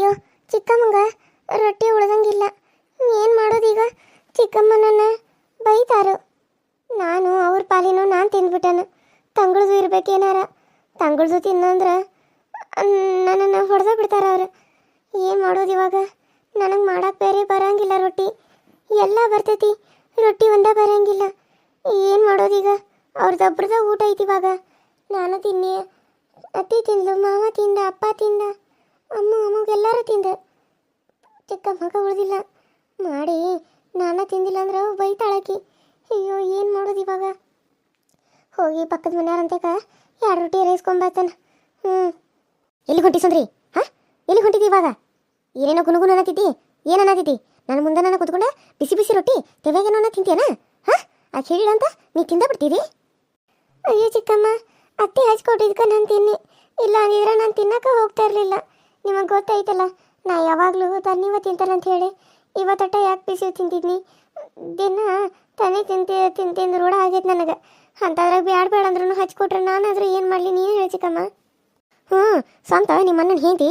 ಅಯ್ಯೋ, ಚಿಕ್ಕಮ್ಮಗ, ರೊಟ್ಟಿ ಉಳ್ದಂಗಿಲ್ಲ. ಏನು ಮಾಡೋದೀಗ ಚಿಕ್ಕಮ್ಮ ನನ್ನ ಬೈತಾರು. ನಾನು ಅವ್ರ ಪಾಲಿನೂ ನಾನು ತಿಂದ್ಬಿಟ್ಟನು. ತಂಗಳದು ಇರ್ಬೇಕೇನಾರ? ತಂಗಳದು ತಿನ್ನಂದ್ರೆ ನನ್ನನ್ನು ಹೊಡೆದ ಬಿಡ್ತಾರ ಅವರು. ಏನು ಮಾಡೋದು ಇವಾಗ? ನನಗೆ ಮಾಡಕ್ಕೆ ಬೇರೆ ಬರಂಗಿಲ್ಲ ರೊಟ್ಟಿ. ಎಲ್ಲ ಬರ್ತೈತಿ, ರೊಟ್ಟಿ ಒಂದೇ ಬರಂಗಿಲ್ಲ. ಏನು ಮಾಡೋದೀಗ ಅವ್ರದ್ದೊಬ್ರದ ಊಟ ಐತಿ ಇವಾಗ. ನಾನು ತಿನ್ನಿ, ಅತ್ತಿ ತಿಂದು ಮಾವ ತಿಂದ, ಅಪ್ಪ ತಿಂದ. ಅಮ್ಮ ಅಮ್ಮಗೆಲ್ಲರೂ ತಿಂದ ಚಿಕ್ಕ ಮಗ ಉಳಿದಿಲ್ಲ. ಮಾಡಿ, ನಾನು ತಿಂದಿಲ್ಲ ಅಂದ್ರೆ ಬೈತಾಳಕಿ ಅಯ್ಯೋ, ಏನು ಮಾಡೋದು ಇವಾಗ? ಹೋಗಿ ಪಕ್ಕದ ಮನೆಯವ್ರಂತಕ ಎರಡು ರೊಟ್ಟಿ ರೈಸ್ಕೊಂಬರ್ತಾನ ಹ್ಞೂ ಎಲ್ಲಿ ಹೊಂಟಿ ಸುಂದ್ರಿ ಹಾಂ? ಎಲ್ಲಿ ಹೊಂಟಿದ್ದಿ ಇವಾಗ? ಏನೇನೋ ಗುಣಗುಣ ಅನ್ನತಿದ್ದಿ? ಏನು ಅನ್ನತಿದ್ದಿ? ನನ್ನ ಮುಂದೆ ನಾನು ಕುತ್ಕೊಂಡೆ ಬಿಸಿ ಬಿಸಿ ರೊಟ್ಟಿ ಅನ್ನ ತಿಂತೀಯನ? ಹಾಂ? ಅದು ಅಂತ ನೀ ತಿಂದ ಬಿಡ್ತೀರಿ ಅಯ್ಯೋ, ಚಿಕ್ಕಮ್ಮ, ಅತ್ತೆ ಹಚ್ಕೊಟ್ಟಿದ್ಕ ನಾನು ತಿನ್ನಿ. ಇಲ್ಲ ಅಂದಿದ್ರೆ ನಾನು ತಿನ್ನಕ್ಕೆ ಹೋಗ್ತಾ ಇರಲಿಲ್ಲ. ನಿಮಗೆ ಗೊತ್ತೈತಲ್ಲ ನಾ ಯಾವಾಗಲೂ ತನ್ನಿವ ತಿಂತಾರಂತ ಹೇಳಿ ಇವತ್ತೊಟ್ಟ ಯಾಕೆ ಬಿಸಿ ತಿಂತಿದ್ನಿ ದಿನ ತನಿ ತಿಂತಿ ತಿಂತಿಂದು ತಿಂದು ರೂಢ ಆಗೈತೆ ನನಗೆ. ಅಂತದ್ರಾಗ ಬ್ಯಾಡ ಬೇಡ ಅಂದ್ರೂ ಹಚ್ಕೊಟ್ರೆ ನಾನಾದ್ರೂ ಏನು ಮಾಡಲಿ ನೀನು ಹೇಳಿ ಚಿಕ್ಕಮ್ಮ. ಹ್ಞೂ, ಸ್ವಂತ ನಿಮ್ಮನ್ನ ಹೇಂತಿ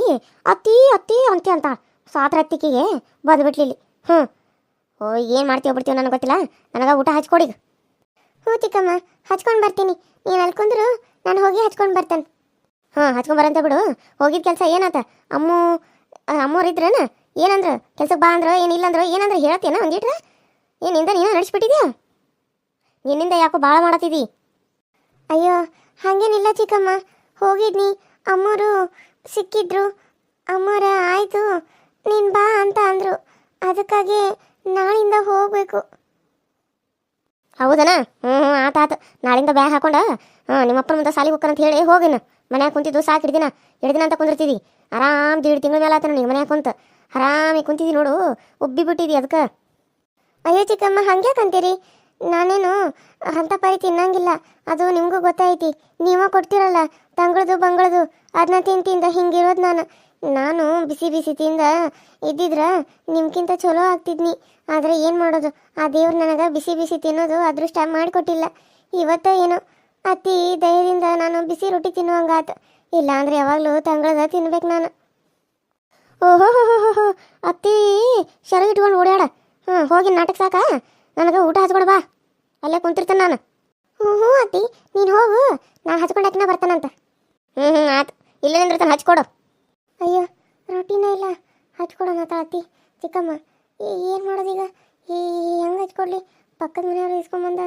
ಅತ್ತಿ ಅತ್ತಿ ಅಂತಿ ಅಂತ ಸಾತ್ರ ಅತ್ತಿಕೆಗೆ ಬಂದ್ಬಿಟ್ಲಿಲ್ಲಿ. ಹ್ಞೂ. ಓ, ಏನು ಮಾಡ್ತೀವಿ ಬಿಡ್ತೀವಿ ನನಗೆ ಗೊತ್ತಿಲ್ಲ, ನನಗೆ ಊಟ ಹಚ್ಕೊಡಿಗ ಹ್ಞೂ ಚಿಕ್ಕಮ್ಮ, ಹಚ್ಕೊಂಡು ಬರ್ತೀನಿ. ನೀನು ಅಲ್ಕೊಂಡ್ರು ನಾನು ಹೋಗಿ ಹಚ್ಕೊಂಡು ಬರ್ತೇನೆ. ಹಾಂ, ಹಚ್ಕೊಂಬರಂತ ಬಿಡು. ಹೋಗಿದ ಕೆಲಸ ಏನಾತ? ಅಮ್ಮು ಅಮ್ಮವ್ರಿದ್ರನ ಏನಂದ್ರ? ಕೆಲ್ಸಕ್ಕೆ ಬಾ ಅಂದ್ರೆ ಏನಿಲ್ಲ ಅಂದ್ರೆ ಏನಂದ್ರೆ ಹೇಳತ್ತೇನ ಒಂದಿಟ್ರ ಏನಿಂದ ನೀನು ನಡೆಸ್ಬಿಟ್ಟಿದ್ಯಾ? ನಿನ್ನಿಂದ ಯಾಕೋ ಭಾಳ ಮಾಡತ್ತಿದ್ದಿ ಅಯ್ಯೋ, ಹಾಗೇನಿಲ್ಲ ಚಿಕ್ಕಮ್ಮ. ಹೋಗಿದ್ನಿ. ಅಮ್ಮರು ಸಿಕ್ಕಿದ್ರು. ಅಮ್ಮರ, ಆಯಿತು, ನೀನು ಬಾ ಅಂತ ಅಂದರು. ಅದಕ್ಕಾಗಿ ನಾಳಿಂದ ಹೋಗಬೇಕು. ಹೌದನ? ಹ್ಞೂ ಆತ, ಆತು. ನಾಳಿಂದ ಬ್ಯಾಗ್ ಹಾಕೊಂಡ ಹಾಂ ನಿಮ್ಮಪ್ಪನ ಮುಂದೆ ಸಾಲಿಗೆ ಹೋಗ್ಕರಂತ ಹೇಳಿ ಹೋಗಿನ. ಮನ್ಯಾಗ ಕುಂತಿದ್ದು ಸಾಕು ಹಿಡ್ದಿನ ಹಿಡ್ದಿನ ಅಂತ ಕುಂದಿರ್ತಿದ್ದಿ ಆರಾಮ್ ದೀಡ್ ತಿಂಗಳ ಮೇಲೆ ಆತನ ನೀವು ಮನ್ಯಾಗ ಕುಂತ. ಆರಾಮಿ ಕುಂತಿದ್ದಿ ನೋಡು, ಉಬ್ಬಿ ಬಿಟ್ಟಿದಿ ಅದಕ್ಕೆ ಅಯ್ಯೋ ಚಿಕ್ಕಮ್ಮ ಹಂಗ್ಯಾಕಂತೀರಿ ನಾನೇನು ಅಂಥ ಪರಿ ತಿನ್ನಂಗಿಲ್ಲ, ಅದು ನಿಮಗೂ ಗೊತ್ತೈತಿ ನೀವೇ ಕೊಡ್ತಿರಲ್ಲ, ತಂಗಳದು ಬಂಗಳದು ಅದನ್ನ ತಿಂದು ತಿಂದ ಹಿಂಗಿರೋದು ನಾನು. ನಾನು ಬಿಸಿ ಬಿಸಿ ತಿಂದ ಇದ್ದಿದ್ರ ನಿಮ್ಗಿಂತ ಚಲೋ ಆಗ್ತಿದ್ನಿ. ಆದರೆ ಏನು ಮಾಡೋದು? ಆ ದೇವ್ರು ನನಗೆ ಬಿಸಿ ಬಿಸಿ ತಿನ್ನೋದು ಅದೃಷ್ಟ ಮಾಡಿಕೊಟ್ಟಿಲ್ಲ. ಇವತ್ತ ಏನೋ ಅತಿ ದಯದಿಂದ ನಾನು ಬಿಸಿ ರೊಟ್ಟಿ ತಿನ್ನುವಂಗಾತು. ಇಲ್ಲಾಂದ್ರೆ ಯಾವಾಗಲೂ ತಂಗಳದ ತಿನ್ಬೇಕು ನಾನು. ಓಹೋ ಅತ್ತಿ, ಶರಗ್ ಇಟ್ಕೊಂಡು ಓಡಾಡ ಹಾಂ ಹೋಗಿ ನಾಟಕ ಸಾಕ. ನನಗೆ ಊಟ ಹಚ್ಕೊಡು ಬಾ. ಅಲ್ಲೇ ಕುಂತಿರ್ತೇನೆ ನಾನು. ಹ್ಞೂ ಹ್ಞೂ ಅತ್ತಿ, ನೀನು ಹೋಗು. ನಾನು ಹಚ್ಕೊಂಡು ಹಾಕಿನ ಬರ್ತಾನಂತ. ಹ್ಞೂ ಹ್ಞೂ ಆಯ್ತು ಇಲ್ಲೇ ನಿಂದಿರ್ತಾನೆ, ಹಚ್ಕೊಡು. ಅಯ್ಯೋ, ರೊಟ್ಟಿನ ಇಲ್ಲ. ಹಚ್ಕೊಡೋಣ ಅತ್ತಿ. ಚಿಕ್ಕಮ್ಮ ಏನು ಮಾಡೋದೀಗ? ಹೆಂಗೆ ಹಚ್ಕೊಡ್ಲಿ. ಪಕ್ಕದ ಮನೆಯವ್ರು ಇಸ್ಕೊಂಬಂದ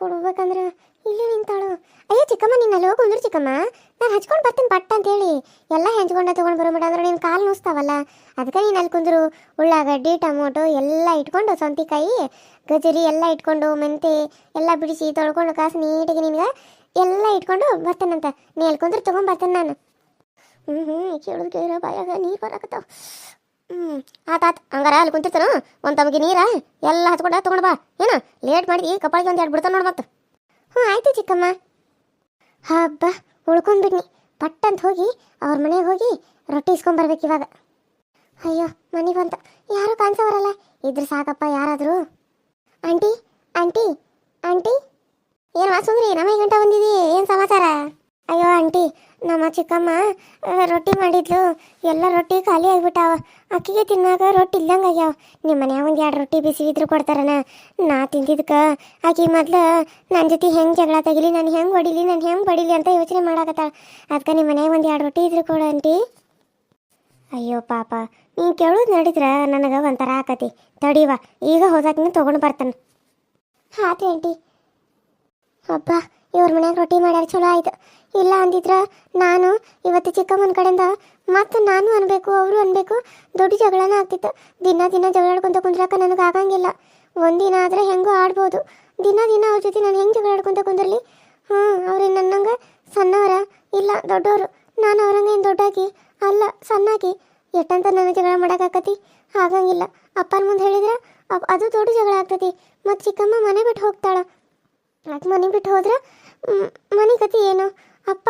ಕೊಡ್ಬೇಕಂದ್ರೆ ಇಲ್ಲಿ ನಿಂತಾಳು. ಅಯ್ಯೋ ಚಿಕ್ಕಮ್ಮ ನೀನು ಅಲ್ಲಿ ಹೋಗಿ ಕುಂದ್ರು ಚಿಕ್ಕಮ್ಮ. ನಾನು ಹಚ್ಕೊಂಡು ಬರ್ತೀನಿ ಪಟ್ಟ ಅಂತೇಳಿ. ಎಲ್ಲ ಹೆಂಚ್ಕೊಂಡ ತೊಗೊಂಡು ಬರೋ ಅಂದ್ರೆ ನೀನು ಕಾಲು ನುಸ್ತಾವಲ್ಲ. ಅದಕ್ಕೆ ನೀನು ಅಲ್ಲಿ ಕುಂದ್ರು ಉಳ್ಳಾಗಡ್ಡಿ, ಟೊಮೊಟೊ ಎಲ್ಲ ಇಟ್ಕೊಂಡು, ಸೌಂತಿಕಾಯಿ ಗಜರಿ ಎಲ್ಲ ಇಟ್ಕೊಂಡು, ಮೆಂತೆ ಎಲ್ಲ ಬಿಡಿಸಿ ತೊಳ್ಕೊಂಡು, ಕಾಸು ನೀಟಾಗಿ ನಿನಗೆ ಎಲ್ಲ ಇಟ್ಕೊಂಡು ಬರ್ತೇನಂತ. ನೀ ಅಲ್ಲಿ ಕುಂದ್ರು ತೊಗೊಂಡು ಬರ್ತೇನೆ ನಾನು. ಹ್ಞೂ ಹ್ಞೂ ಕೇಳೋದು ಕೇಳೋ ಬಾಯಾಗ ನೀರು ಬರಾಕತ್ತಾವ. ಹ್ಞೂ ಆತಾತ್ ಹಂಗಾರ ಅಲ್ಲಿ ಕುಂತಿರ್ತಾನ, ಒಂದು ತಮಗೆ ನೀರ, ಎಲ್ಲ ಹಚ್ಕೊಂಡ ತೊಗೊಂಡು ಬಾ. ಏನು ಲೇಟ್ ಮಾಡಿ ಕಪಾಳಿಗೆ ಒಂದು ಎರಡು ಬಿಡ್ತಾನೆ ನೋಡು ಮತ್ತೆ ಹ್ಞೂ ಆಯ್ತು ಚಿಕ್ಕಮ್ಮ. ಹಬ್ಬ ಉಳ್ಕೊಂಡ್ಬಿಡ್ನಿ ಪಟ್ ಅಂತ ಹೋಗಿ, ಅವ್ರ ಮನೆಗೆ ಹೋಗಿ ರೊಟ್ಟಿ ಇಸ್ಕೊಂಬರ್ಬೇಕು ಇವಾಗ. ಅಯ್ಯೋ ಮನೆ ಬಂತ. ಯಾರು ಕಾಣಿಸೋರಲ್ಲ ಇದ್ರ ಸಾಕಪ್ಪ ಯಾರಾದರೂ. Aunty aunty aunty. ಏನು ವಾಸುಂದ್ರಿ ನಮಗೆ ಗಂಟ ಬಂದಿದ್ದೀ ಏನು ಸಮಾಚಾರ? ಅಯ್ಯೋ, ಆಂಟಿ, ನಮ್ಮ ಚಿಕ್ಕಮ್ಮ ರೊಟ್ಟಿ ಮಾಡಿದ್ಲು. ಎಲ್ಲ ರೊಟ್ಟಿ ಖಾಲಿ ಆಗ್ಬಿಟ್ಟಾವ. ಅಕ್ಕಿಗೆ ತಿನ್ನಾಗ ರೊಟ್ಟಿ ಇಲ್ಲಂಗೆ ಆಗ್ಯಾವ. ನಿಮ್ಮ ಮನ್ಯಾಗ ಒಂದು ಎರಡು ರೊಟ್ಟಿ ಬಿಸಿ ಇದ್ರು ಕೊಡ್ತಾರನ. ನಾ ತಿಂದಿದ್ಕ, ಆಕಿ ಮೊದ್ಲು ನನ್ನ ಜೊತೆ ಹೆಂಗೆ ಜಗಳ ತೆಗಿಲಿ, ನಾನು ಹೆಂಗೆ ಹೊಡಿಲಿ, ನಾನು ಹೆಂಗೆ ಹೊಡಿಲಿ ಅಂತ ಯೋಚನೆ ಮಾಡಾಕತ್ತಾಳ. ಅದಕ್ಕೆ ನಿಮ್ಮ ಮನ್ಯಾಗ ಒಂದು ಎರಡು ರೊಟ್ಟಿ ಇದ್ರು ಕೊಡು, ಆಂಟಿ. ಅಯ್ಯೋ, ಪಾಪ. ನೀನು ಕೇಳೋದು ನಡಿದ್ರೆ ನನಗೆ ಒಂಥರ ಆಕತಿ. ತಡೀವ ಈಗ ಹೋದಾಕಿನ ತೊಗೊಂಡು ಬರ್ತಾನೆ. ಆಂಟಿ. ಅಬ್ಬ ಇವ್ರ ಮನ್ಯಾಗ ರೊಟ್ಟಿ ಮಾಡ್ಯಾರ ಚಲೋ ಆಯ್ತು. ಇಲ್ಲ ಅಂದಿದ್ರ ನಾನು ಇವತ್ತು ಚಿಕ್ಕಮ್ಮನ ಕಡೆಯಿಂದ ಮತ್ತೆ ನಾನು ಅನ್ಬೇಕು, ಅವರು ಅನ್ಬೇಕು, ದೊಡ್ಡ ಜಗಳನ ಆಗ್ತಿತ್ತು. ದಿನ ದಿನ ಜಗಳಾಡ್ಕೊಂತ ಕುಂದ್ರಕ ನನಗೆ ಆಗಂಗಿಲ್ಲ. ಒಂದಿನ ಆದ್ರೆ ಹೆಂಗೋ ಆಡ್ಬೋದು. ದಿನ ದಿನ ಅವ್ರ ಜೊತೆ ನಾನು ಹೆಂಗೆ ಜಗಳಾಡ್ಕೊಂತ ಕುಂದ್ರಲಿ? ಹ್ಞೂ ಅವ್ರು ನನ್ನಂಗೆ ಸಣ್ಣವರ, ಇಲ್ಲ ದೊಡ್ಡವರು ನಾನು ಅವ್ರಂಗೆ ಏನು ದೊಡ್ಡಾಕಿ? ಅಲ್ಲ, ಸಣ್ಣಾಕಿ. ಎಟ್ಟಂತ ನನ್ನ ಜಗಳ ಮಾಡೋಕ್ಕಾಕತಿ? ಆಗಂಗಿಲ್ಲ. ಅಪ್ಪನ ಮುಂದೆ ಹೇಳಿದ್ರೆ ಅದು ದೊಡ್ಡ ಜಗಳ ಆಗ್ತತಿ. ಮತ್ತು ಚಿಕ್ಕಮ್ಮ ಮನೆ ಬಿಟ್ಟು ಹೋಗ್ತಾಳ. ಯಾಕೆ ಮನೆ ಬಿಟ್ಟು ಹೋದ್ರೆ? ಮನೆ ಗತಿ ಏನು? ಅಪ್ಪ,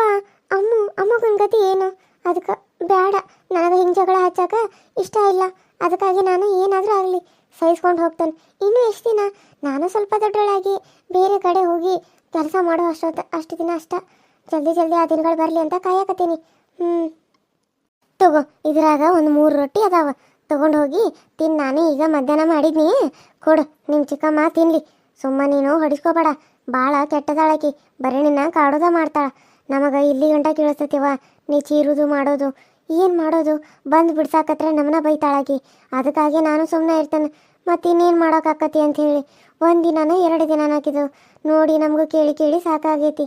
ಅಮ್ಮ, ಅಮ್ಮಗನ ಗತಿ ಏನು? ಅದಕ್ಕೆ ಬೇಡ ನನಗೆ ಹಿಂಗೆ ಜಗಳ ಹಚ್ಚಾಕ ಇಷ್ಟ ಇಲ್ಲ. ಅದಕ್ಕಾಗಿ ನಾನು ಏನಾದರೂ ಆಗಲಿ, ಸಹಿಸ್ಕೊಂಡು ಹೋಗ್ತಾನೆ. ಇನ್ನೂ ಎಷ್ಟು ದಿನ? ನಾನು ಸ್ವಲ್ಪ ದೊಡ್ಡಳಾಗಿ, ಬೇರೆ ಕಡೆ ಹೋಗಿ ಕೆಲಸ ಮಾಡೋ ಅಷ್ಟೊತ್ತು ಅಷ್ಟು ದಿನ ಅಷ್ಟ. ಜಲ್ದಿ ಜಲ್ದಿ ಆ ದಿನಗಳು ಬರಲಿ ಅಂತ ಕಾಯಕತ್ತೀನಿ. ಹ್ಞೂ ತಗೋ, ಇದ್ರಾಗ ಒಂದು ಮೂರು ರೊಟ್ಟಿ ಅದಾವ. ತಗೊಂಡು ಹೋಗಿ ತಿನ್. ನಾನು ಈಗ ಮಧ್ಯಾಹ್ನ ಮಾಡಿದ್ನಿ. ಕೊಡು ನಿಮ್ಮ ಚಿಕ್ಕಮ್ಮ ತಿನ್ಲಿ. ಸುಮ್ಮ ನೀನು ಹೊಡಿಸ್ಕೋಬೇಡ. ಭಾಳ ಕೆಟ್ಟದಾಳಕಿ. ಬರೀ ನಿನ್ನ ಕಾಡೋದ ಮಾಡ್ತಾಳ. ನಮಗೆ ಇಲ್ಲಿ ಗಂಟ ಕೇಳಿಸ್ತೀವ ನೀ ಚೀರುದು ಮಾಡೋದು. ಏನು ಮಾಡೋದು? ಬಂದು ಬಿಡ್ಸಾಕತ್ರೆ ನಮ್ಮನ್ನ ಬೈತಾಳಾಕಿ. ಅದಕ್ಕಾಗಿ ನಾನು ಸುಮ್ಮನೆ ಇರ್ತೇನೆ. ಮತ್ತೆ ಇನ್ನೇನು ಮಾಡೋಕ್ಕಾಕತಿ ಅಂತ ಹೇಳಿ ಒಂದು ದಿನನೂ ಎರಡು ದಿನ ಹಾಕಿದ್ದು. ನೋಡಿ ನಮಗೂ ಕೇಳಿ ಕೇಳಿ ಸಾಕಾಗೈತಿ.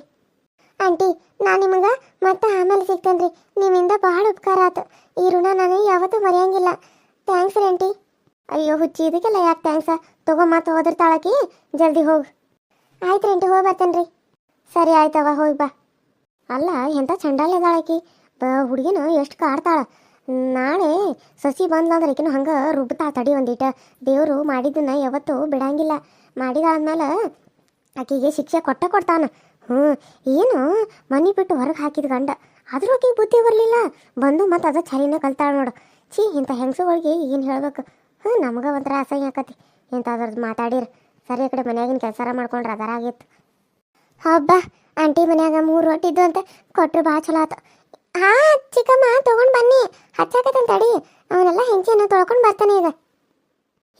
ಆಂಟಿ ನಾನು ನಿಮಗೆ ಮತ್ತೆ ಆಮೇಲೆ ಸಿಗ್ತೇನೆ ರೀ ನಿಮ್ಮಿಂದ ಬಹಳ ಉಪಕಾರ ಆತು. ಈ ಋಣ ನಾನು ಯಾವತ್ತೂ ಮರೆಯಂಗಿಲ್ಲ. ಥ್ಯಾಂಕ್ಸ್ ರೀ ಆಂಟಿ. ಅಯ್ಯೋ, ಹುಚ್ಚಿ. ಇದಕ್ಕೆಲ್ಲ ಯಾಕೆ ಥ್ಯಾಂಕ್ಸ? ತಗೋ ಮತ್ತೆ ಹೋದಿರ್ತಾಳಕಿ ಜಲ್ದಿ ಹೋಗು. ಆಯ್ತು ರೀ ಹೋಗಿ ಬರ್ತೇನೆ ರೀ. ಸರಿ ಆಯ್ತವ ಹೋಗಿ ಬಾ. ಅಲ್ಲ ಎಂಥ ಚಂಡಾಲೆದಾಳಕಿ ಬ, ಹುಡುಗಿನ ಎಷ್ಟು ಕಾಡ್ತಾಳ. ನಾಳೆ ಸಸಿ ಬಂದ್ಲಂದ್ರೆ ಈಕಿನ ಹಂಗೆ ರುಬ್ತಾಳ ತಡಿ ಒಂದಿಟ. ದೇವರು ಮಾಡಿದ್ದನ್ನ ಯಾವತ್ತೂ ಬಿಡಂಗಿಲ್ಲ. ಮಾಡಿದಾದ್ಮೇಲೆ ಆಕಿಗೆ ಶಿಕ್ಷೆ ಕೊಟ್ಟ ಕೊಡ್ತಾನ. ಹ್ಞೂ ಏನು ಮನೆ ಬಿಟ್ಟು ಹೊರಗೆ ಹಾಕಿದ ಗಂಡ. ಆದ್ರೂ ಆಕಿಗೆ ಬುದ್ಧಿ ಬರಲಿಲ್ಲ. ಬಂದು ಮತ್ತೆ ಅದ ಚರಿನ ಕಲ್ತಾಳ ನೋಡು. ಛೀ ಇಂಥ ಹೆಂಗಸುಗಳಿಗೆ ಏನು ಹೇಳ್ಬೇಕು? ಹ್ಞೂ ನಮಗೆ ಒಂಥರ ಅಸಹ್ಯ ಆಕತಿ ಇಂಥದ್ರದ್ದು ಮಾತಾಡಿರಿ. ಸರಿ ಈ ಕಡೆ ಮನ್ಯಾಗಿನ ಕೆಲಸ ಮಾಡ್ಕೊಂಡ್ರೆ ಅದರಾಗಿತ್ತು ಹಬ್ಬ, ಆಂಟಿ ಮನ್ಯಾಗ ಮೂರು ರೊಟ್ಟಿ ಇದ್ದು ಅಂತ ಕೊಟ್ಟರು ಭಾಳ ಚಲೋ ಆತು. ಹಾ ಚಿಕ್ಕಮ್ಮ, ತೊಗೊಂಡು ಬನ್ನಿ. ಹಚ್ಚಾಕತ್ತಂತ ತಡಿ ಅವನೆಲ್ಲ ಹೆಂಚಿನ ತೊಳ್ಕೊಂಡು ಬರ್ತಾನೆ ಈಗ.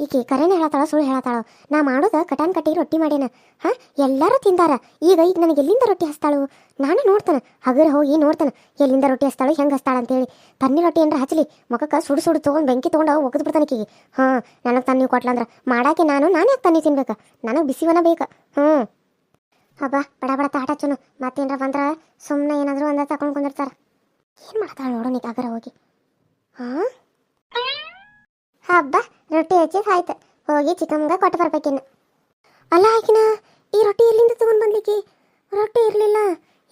ಈಕೆ ಕರೆನ ಹೇಳತಾಳ ಸುಳ್ಳು ಹೇಳತ್ತಾಳ? ನಾ ಮಾಡೋದ ಕಟಾನ್ ಕಟ್ಟಿ ರೊಟ್ಟಿ ಮಾಡ್ಯಾನ ಹ, ಎಲ್ಲರೂ ತಿಂದಾರ. ಈಗ ಈಗ ನನಗೆ ಎಲ್ಲಿಂದ ರೊಟ್ಟಿ ಹಸ್ತಾಳು ನಾನು ನೋಡ್ತಾನೆ. ಹಗರ ಹೋಗಿ ನೋಡ್ತಾನೆ. ಎಲ್ಲಿಂದ ರೊಟ್ಟಿ ಹಸ್ತಾಳು ಹೆಂಗೆ ಹಸ್ತಾಳ ಅಂತೇಳಿ. ತನ್ನಿ ರೊಟ್ಟಿ ಏನಾರ ಹಚ್ಚಲಿ ಮುಖಕ್ಕೆ ಸುಡು ಸುಡು ತೊಗೊಂಡು ಬೆಂಕಿ ತೊಗೊಂಡು ಒಗದು ಬಿಡ್ತಾನೆ ಈಕಿಗೆ. ಹಾಂ, ನನಗೆ ತನ್ನಿ ಕೊಟ್ಲಂದ್ರ ಮಾಡಾಕೆ ನಾನು ನಾನು ಯಾಕೆ ತನ್ನಿ ತಿನ್ಬೇಕು? ನನಗೆ ಬಿಸಿವನ ಬೇಕು. ಹ್ಞೂ ಹಬ್ಬ ಬಡ ಬಡ ತಾಟ ಚುನು ಮತ್ತೇನ್ರ ಬಂದ್ರ ಸುಮ್ಮನೆ ಏನಾದರೂ ಒಂದ ತಗೊಂಡು ಕುಂದಿರ್ತಾರೆ. ಏನು ಮಾಡ್ತಾಳೆ ನೋಡೋಣ ಹಗರ ಹೋಗಿ. ಹಾಂ? ಹಬ್ಬ, ರೊಟ್ಟಿ ಹಚ್ಚಿ ಆಯ್ತು ಹೋಗಿ ಚಿಕ್ಕಮ್ಮಗ ಕೊಟ್ಟು ಬರ್ಬೇಕಿನ್ನು. ಅಲ್ಲ ಆಕಿನ, ಈ ರೊಟ್ಟಿ ಎಲ್ಲಿಂದ ತಗೊಂಡು ಬಂದ್ಲಿಕ್ಕೆ? ರೊಟ್ಟಿ ಇರಲಿಲ್ಲ.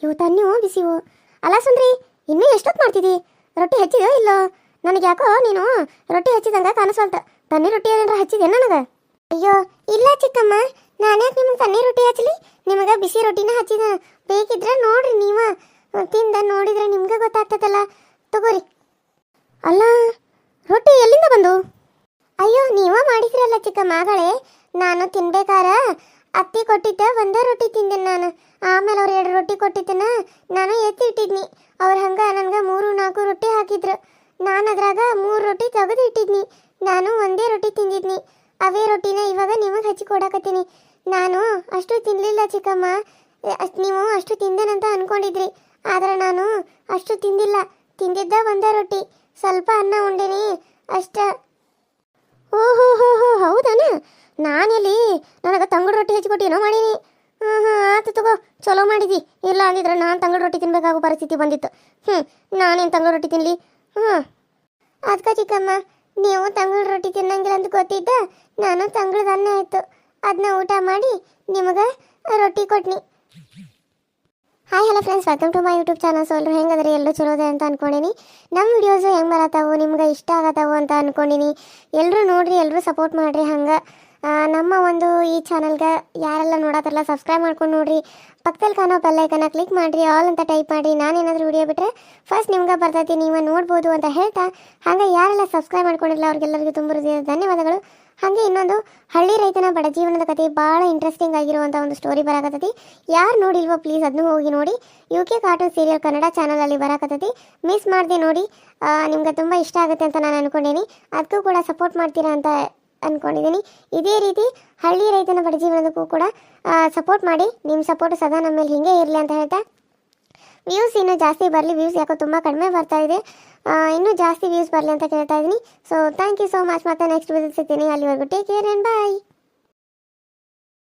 ಇವು ತನ್ನಿವು ಬಿಸಿವು ಅಲ್ಲ ಸುಂದ್ರಿ, ಇನ್ನೂ ಎಷ್ಟೊತ್ತು ಮಾಡ್ತಿದ್ದಿ ರೊಟ್ಟಿ ಹಚ್ಚಿದೋ ಇಲ್ಲೋ? ನನಗೆ ಯಾಕೋ ನೀನು ರೊಟ್ಟಿ ಹಚ್ಚಿದಂಗ ಕಾಣಿಸ್ವಲ್ತ. ತನ್ನಿ ರೊಟ್ಟಿ ಏನಾರ ಹಚ್ಚಿದೆ ನನಗೆ? ಅಯ್ಯೋ, ಇಲ್ಲ ಚಿಕ್ಕಮ್ಮ. ನಾನ್ಯಾಕೆ ನಿಮಗೆ ತನ್ನಿ ರೊಟ್ಟಿ ಹಚ್ಚಲಿ ನಿಮಗೆ ಬಿಸಿ ರೊಟ್ಟಿನ ಹಚ್ಚಿದ ಬೇಕಿದ್ರೆ ನೋಡ್ರಿ ನೀವ. ತಿಂದ ನೋಡಿದ್ರೆ ನಿಮ್ಗೆ ಗೊತ್ತಾಗ್ತದಲ್ಲ. ತಗೋರಿ. ಅಲ್ಲ, ರೊಟ್ಟಿ ಎಲ್ಲಿಂದ ಬಂದು? ಅಯ್ಯೋ, ನೀವ ಮಾಡಿದ್ರಲ್ಲ ಚಿಕ್ಕ ಮಗಳೇ. ನಾನು ತಿನ್ಬೇಕಾರ? ಅತ್ತಿ ಕೊಟ್ಟಿದ್ದ ಒಂದೇ ರೊಟ್ಟಿ ತಿಂದೆ ನಾನು. ಆಮೇಲೆ ಅವ್ರು ಎರಡು ರೊಟ್ಟಿ ಕೊಟ್ಟಿದ್ದನ ನಾನು ಎತ್ತಿ ಇಟ್ಟಿದ್ನಿ ಅವ್ರು ಹಂಗ ನನ್ಗೆ ಮೂರು, ನಾಲ್ಕು ರೊಟ್ಟಿ ಹಾಕಿದ್ರು. ನಾನು ಅದ್ರಾಗ ಮೂರು ರೊಟ್ಟಿ ತೆಗೆದು ಇಟ್ಟಿದ್ನಿ ನಾನು ಒಂದೇ ರೊಟ್ಟಿ ತಿಂದಿದ್ನಿ. ಅವೇ ರೊಟ್ಟಿನ ಇವಾಗ ನಿಮಗೆ ಹಚ್ಚಿ ಕೊಡಕತ್ತೀನಿ. ನಾನು ಅಷ್ಟು ತಿನ್ನಲಿಲ್ಲ ಚಿಕ್ಕಮ್ಮ. ನೀವು ಅಷ್ಟು ತಿಂದೆನಂತ ಅನ್ಕೊಂಡಿದ್ರಿ. ಆದ್ರೆ ನಾನು ಅಷ್ಟು ತಿಂದಿಲ್ಲ. ತಿಂದಿದ್ದ ಒಂದೇ ರೊಟ್ಟಿ. ಸ್ವಲ್ಪ ಅನ್ನ ಉಂಡೇನಿ. ಅಷ್ಟ ಓ ಹೋ ಹೋ ನಾನೆಲ್ಲಿ ನನಗೆ ತಂಗುಡು ರೊಟ್ಟಿ ಹಚ್ಕೊಟ್ಟೇನೋ ಮಾಡೀನಿ. ಹಾಂ ಹಾಂ ಆತು ತಗೋ, ಚಲೋ ಮಾಡಿದಿ. ಇಲ್ಲ ಅಂದಿದ್ರೆ ನಾನು ತಂಗುಡು ರೊಟ್ಟಿ ತಿನ್ಬೇಕಾಗೋ ಪರಿಸ್ಥಿತಿ ಬಂದಿತ್ತು. ಹ್ಞೂ ನಾನೇನು ತಂಗುಡು ರೊಟ್ಟಿ ತಿನ್ನಲಿ ಹಾಂ ಅದಕ್ಕೆ ಚಿಕ್ಕಮ್ಮ, ನೀವು ತಂಗುಳು ರೊಟ್ಟಿ ತಿನ್ನಂಗಿಲ್ಲ ಅಂತ ಗೊತ್ತಿದ್ದ, ನಾನು ತಂಗುಳದ ಅನ್ನ ಆಯಿತು. ಅದನ್ನ ಊಟ ಮಾಡಿ ನಿಮಗೆ ರೊಟ್ಟಿ ಕೊಟ್ನಿ. Hi hello friends welcome to my youtube channel ಸೋಲ್ರು ಹೆಂಗದ್ರಿ? ಎಲ್ಲರೂ ಚಲೋದೆ ಅಂತ ಅನ್ಕೊಂಡಿನಿ. ನಮ್ಮ ವಿಡಿಯೋಸು ಹೆಂಗೆ ಬರತ್ತಾವು ನಿಮ್ಗೆ ಇಷ್ಟ ಆಗತ್ತಾವು ಅಂತ ಅನ್ಕೊಂಡಿನಿ. ಎಲ್ಲರೂ ನೋಡ್ರಿ ಎಲ್ಲರೂ ಸಪೋರ್ಟ್ ಮಾಡಿರಿ ಹಂಗೆ. ನಮ್ಮ ಒಂದು ಈ ಚಾನಲ್ಗೆ ಯಾರೆಲ್ಲ ನೋಡತ್ತಲ್ಲ ಸಬ್ಸ್ಕ್ರೈಬ್ ಮಾಡ್ಕೊಂಡು ನೋಡ್ರಿ. ಪಕ್ಕದಲ್ಲಿ ಕಾಣೋ ಬೆಲ್ಲೈಕನ್ನ ಕ್ಲಿಕ್ ಮಾಡಿರಿ ಆಲ್ ಅಂತ ಟೈಪ್ ಮಾಡಿ ನಾನೇನಾದರೂ ವಿಡಿಯೋ ಬಿಟ್ಟರೆ ಫಸ್ಟ್ ನಿಮ್ಗೆ ಬರ್ತೈತಿ, ನೀವು ನೋಡ್ಬೋದು ಅಂತ ಹೇಳ್ತಾ ಹಾಗೆ ಯಾರೆಲ್ಲ ಸಬ್ಸ್ಕ್ರೈಬ್ ಮಾಡ್ಕೊಂಡಿಲ್ಲ ಅವ್ರಿಗೆಲ್ಲರಿಗೂ ತುಂಬ ಧನ್ಯವಾದಗಳು. ಹಾಗೆ ಇನ್ನೊಂದು ಹಳ್ಳಿ ರೈತನ ಬಡ ಜೀವನದ ಕತೆ ಭಾಳ ಇಂಟ್ರೆಸ್ಟಿಂಗ್ ಆಗಿರುವಂಥ ಒಂದು ಸ್ಟೋರಿ ಬರಾಕತ್ತೈತಿ. ಯಾರು ನೋಡಿಲ್ವೋ ಪ್ಲೀಸ್ ಅದನ್ನು ಹೋಗಿ ನೋಡಿ. U K cartoon serial Kannada ಚಾನಲಲ್ಲಿ ಬರಾಕತ್ತೈತಿ. ಮಿಸ್ ಮಾಡಿದೆ ನೋಡಿ. ನಿಮ್ಗೆ ತುಂಬ ಇಷ್ಟ ಆಗುತ್ತೆ ಅಂತ ನಾನು ಅನ್ಕೊಂಡೀನಿ. ಅದಕ್ಕೂ ಕೂಡ ಸಪೋರ್ಟ್ ಮಾಡ್ತೀರಾ ಅಂತ ಅನ್ಕೊಂಡಿದ್ದೀನಿ. ಇದೇ ರೀತಿ ಹಳ್ಳಿ ರೈತನ ಬಡ ಜೀವನದಕ್ಕೂ ಕೂಡ ಸಪೋರ್ಟ್ ಮಾಡಿ ನಿಮ್ಮ ಸಪೋರ್ಟ್ ಸದಾ ನಮ್ಮ ಮೇಲೆ ಹಿಂಗೆ ಇರಲಿ ಅಂತ ಹೇಳ್ತಾ ವ್ಯೂಸ್ ಇನ್ನೂ ಜಾಸ್ತಿ ಬರಲಿ ವ್ಯೂಸ್ ಯಾಕೋ ತುಂಬ ಕಡಿಮೆ ಬರ್ತಾ ಇದೆ. ಇನ್ನೂ ಜಾಸ್ತಿ ವ್ಯೂಸ್ ಬರಲಿ ಅಂತ ಕೇಳ್ತಾ ಇದ್ದೀನಿ. So thank you so much ಮತ್ತೆ ನೆಕ್ಸ್ಟ್ ವಿಸಿಟ್ ಸಿಗ್ತೀನಿ. ಅಲ್ಲಿವರೆಗೂ ಟೇಕ್ ಕೇರ್ ಆ್ಯಂಡ್ ಬಾಯ್